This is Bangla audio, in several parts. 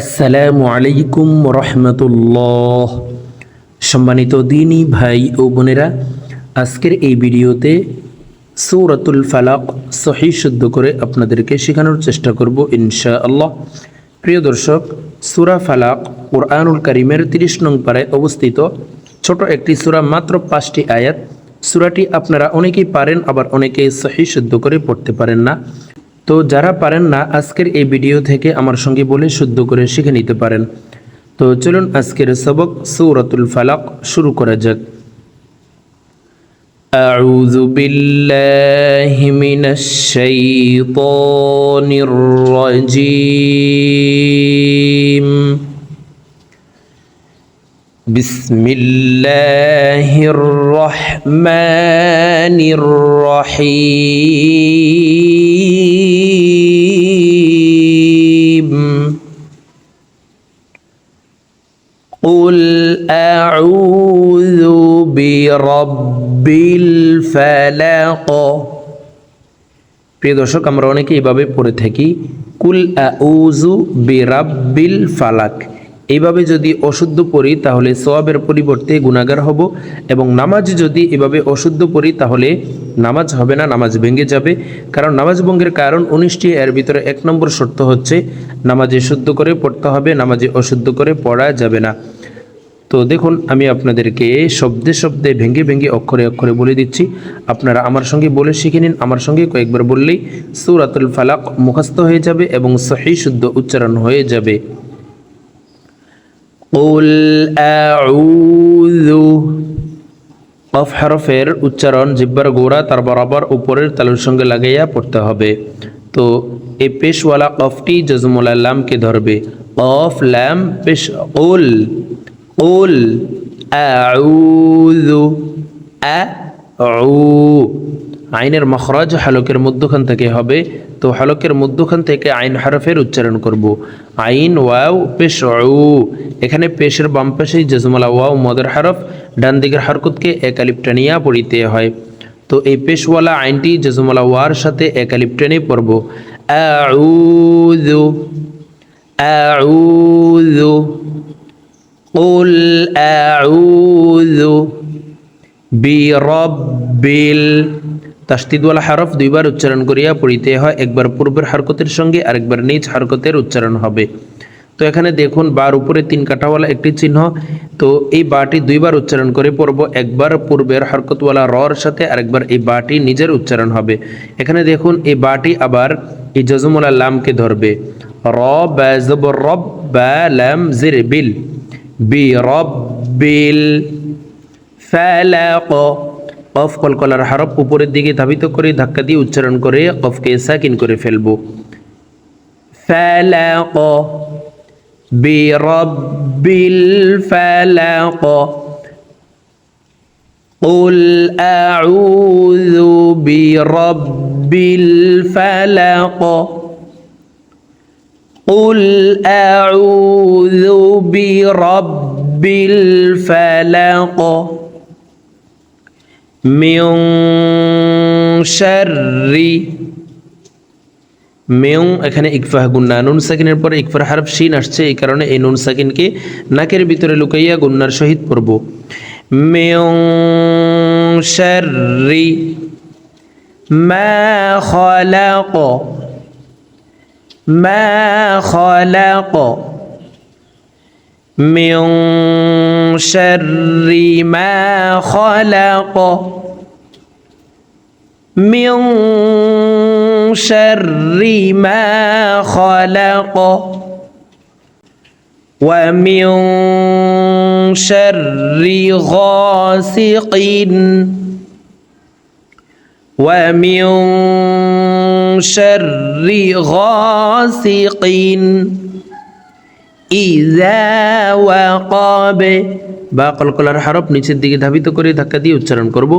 আসসালামু আলাইকুম রহমতুল্লাহ। সম্মানিত দিনী ভাই ও বোনেরা, আজকের এই ভিডিওতে সৌরাতুল ফালাক সহি শুদ্ধ করে আপনাদেরকে শেখানোর চেষ্টা করব ইনশা আল্লাহ প্রিয় দর্শক, সুরা ফালাক কোরআনুল করিমের তিরিশ নং পাড়ায় অবস্থিত ছোট একটি সুরা, মাত্র পাঁচটি আয়াত। সুরাটি আপনারা অনেকেই পারেন, আবার অনেকেই সহি শুদ্ধ করে পড়তে পারেন না। তো যারা পারেন না আজকের এই ভিডিও থেকে আমার সঙ্গে বলে শুদ্ধ করে শিখে নিতে পারেন তো চলুন আজকের সবক সৌরাতুল ফালাক শুরু করা যাক أعوذ بالله من الشيطان الرجيم بسم الله الرحمن الرحيم قل أعوذ برب الفلق প্রিয় দর্শক আমরা অনেকে এভাবে পড়ে থাকি কুল আউজু বিরাব্বিল ফালাক এইভাবে যদি অশুদ্ধ পড়ি, তাহলে সোয়াবের পরিবর্তে গুণাগার হব এবং নামাজ যদি এভাবে অশুদ্ধ পড়ি, তাহলে নামাজ হবে না, নামাজ ভেঙে যাবে। কারণ নামাজ ভঙ্গের কারণ উনিশটি, এর ভিতরে এক নম্বর শর্ত হচ্ছে নামাজে শুদ্ধ করে পড়তে হবে, নামাজে অশুদ্ধ করে পড়া যাবে না। তো দেখুন, আমি আপনাদেরকে শব্দে শব্দে ভেঙে ভেঙে, অক্ষরে অক্ষরে বলে দিচ্ছি। আপনারা আমার সঙ্গে বলে শিখে নিন। আমার সঙ্গে কয়েকবার বললেই সৌরাতুল ফালাক মুখস্থ হয়ে যাবে এবং সহি শুদ্ধ উচ্চারণ হয়ে যাবে। কুল আউযু হরফের উচ্চারণ জিব্বার গোড়া তার বরাবর উপরের তালুর সঙ্গে লাগাইয়া পড়তে হবে। তো এ পেশওয়ালা কফটি জজমুলা লামকে ধরবে। অফ ল্যাম পেশ, উল উল আ আইনের মখরাজ হালকের মধ্যখান থেকে হবে তো হালকের মধ্যখান থেকে আইন হরফের উচ্চারণ করব আইন ওয়াও পেশ উ এখানে পেশের বাম পাশেই জজমালা ওয়াও মদের হরফ ডান দিকের হরকতকে একালিপ টানিয়া পড়িতে হয় তো এই পেশওয়ালা আইনটি জজমালা ওয়ার সাথে একালিপ টেনে পড়ব আউযু আউযু قل أعوذ বিরব্বিল তাস্তিদওয়ালা হরফ দুইবার উচ্চারণ করিয়া পড়িতে হয়। একবার পূর্বের হরকতের সঙ্গে আরেকবার নিজ হরকতের উচ্চারণ হবে। তো এখানে দেখুন, বার উপরে তিন কাঠাওয়ালা একটি চিহ্ন। তো এই বাটি দুইবার উচ্চারণ করে পড়ব। একবার পূর্বের হরকতওয়ালা রর সাথে আরেকবার এই বাটি নিজের উচ্চারণ হবে। এখানে দেখুন, এই বাটি আবার এই জজমুলা লামকে ধরবে। র ব্যাজব রব বা লাম জির বিল। বি রব বিল ফালাক কফ কলকলার হরফ উপরের দিকে ধাবিত করে ধাক্কা দিয়ে উচ্চারণ করে কফকে সাকিন করে ফেলব ফালাক বিরব্বিল ফালাক قل أعوذ برب الفلق قل أعوذ برب الفلق মেয়ং শাররি। মেয়ং এখানে ইকফাহ গুন্না নুন সাকিনের পরে ইকফার হারফ শিন আসছে, এই কারণে এই নুন সাকিনকে নাকের ভিতরে লুকাইয়া গুন্নার সহিত পড়ব। মেয়ং শাররি। মা খলাক। মা খলাক। মেয়ং شر ما خلق من شر ما خلق ومن شر غاسق ومن شر غاسق ইজা ওয়াকাবে। বা কলকলার হরফ নিচের দিকে ধাবিত করে ধাক্কা দিয়ে উচ্চারণ করব।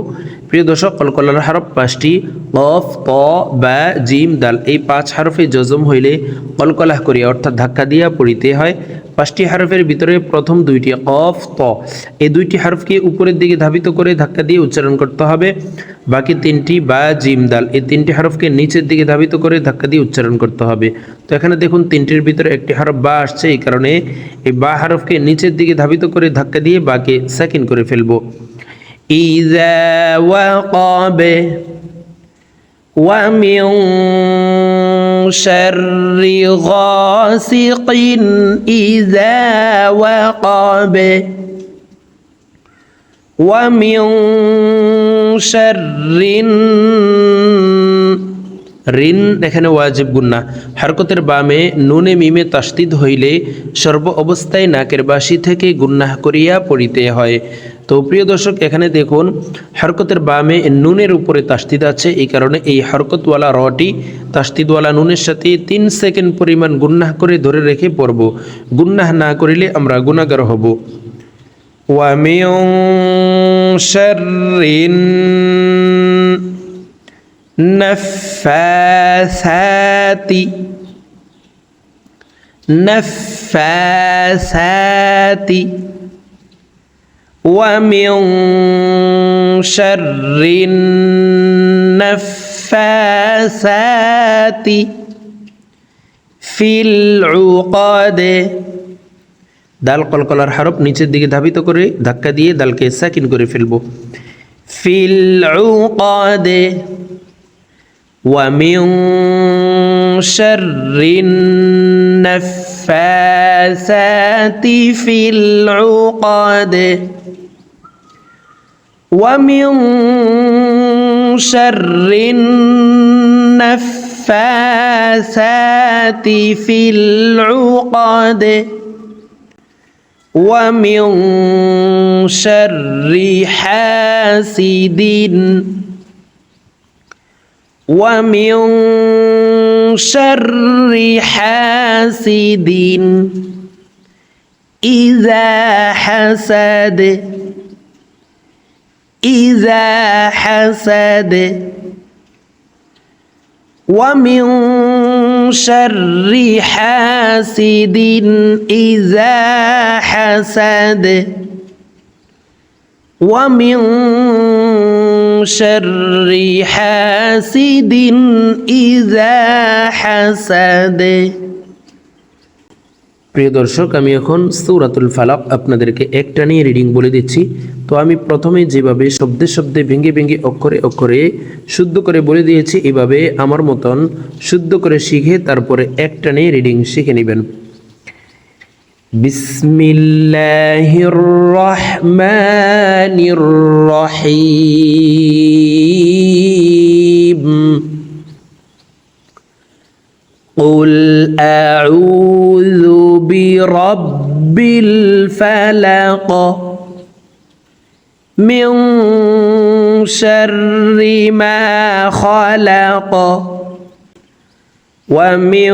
প্রিয় দর্শক, কলকলার হরফ পাঁচটি, কফ, ক, বা, জিম, দাল, এই পাঁচ হারফে জজম হইলে কলকলাহ করিয়া অর্থাৎ ধাক্কা দিয়া পড়িতে হয়। পাঁচটি হারফের ভিতরে প্রথম দুইটি কফ, ত। এই দুইটি হারফকে উপরের দিকে ধাবিত করে ধাক্কা দিয়ে উচ্চারণ করতে হবে। বাকি তিনটি বা, জিম, দাল, এই তিনটি হারফকে নিচের দিকে ধাবিত করে ধাক্কা দিয়ে উচ্চারণ করতে হবে। তো এখানে দেখুন, তিনটির ভিতরে একটি হারফ বা আসছে, এই কারণে এই বা হারফকে নিচের দিকে ধাবিত করে ধাক্কা দিয়ে বাকে সেকেন্ড করে ফেলব। ইজা ওয়া কবে ওয়া মিউ شر غاسق إذا وقب. ومن شر ঋণ এখানে ওয়াজিব গুন্না হারকতের বামে নুনে মিমে তাস্তিদ হইলে সর্ব অবস্থায় নাকের বাসি থেকে গুন্না করিয়া পড়িতে হয়। তো প্রিয় দর্শক, এখানে দেখুন, হরকতের বামে নুনের উপরে তাস্তিদ আছে, এই কারণে এই হরকতওয়ালা রটি তাস্তিদওয়ালা নুনের সাথে তিন সেকেন্ড পরিমাণ গুন্নাহ করে ধরে রেখে পড়ব। গুন্নাহ না করিলে আমরা গুণাগার হব। ওয়ামিউ নফ النفاثات نفاثات ومن شر النفاثات في العقد দাল কলকলার হরফ নিচের দিকে ধাবিত করে ধাক্কা দিয়ে দালকে সাকিন করে ফেলবো ফিল উকাদে ومن شر النفاثات في العقد. ومن شر النفاثات في العقد. ومن شر حاسد. ومن شر حاسد إذا حسد إذا حسد. ومن شر حاسد إذا حسد. ومن شر حاسد إذا حسد প্রিয় দর্শক আমি এখন সৌরাতুল ফালাক আপনাদেরকে একটা নিয়ে রিডিং বলে দিচ্ছি তো আমি প্রথমে যেভাবে শব্দে শব্দে ভেঙে ভেঙে অক্ষরে অক্ষরে শুদ্ধ করে বলে দিয়েছি এভাবে আমার মতন শুদ্ধ করে শিখে তারপরে একটা নিয়ে রিডিং শিখে নেবেন بسم الله الرحمن الرحيم. قل أعوذ برب الفلق من شر ما خلق ومن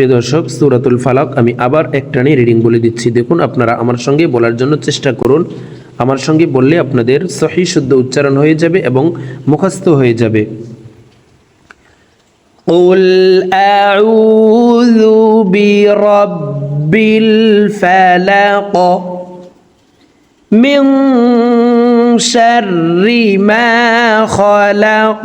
প্রিয় দর্শক সুরাতুল ফালাক আমি আবার একটানে রিডিং বলে দিচ্ছি দেখুন আপনারা আমার সঙ্গে বলার জন্য চেষ্টা করুন আমার সঙ্গে বললে আপনাদের সহি শুদ্ধ উচ্চারণ হয়ে যাবে এবং মুখস্থ হয়ে যাবে قل أعوذ برب الفلق من شر ما خلق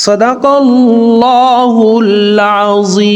صدق الله العظيم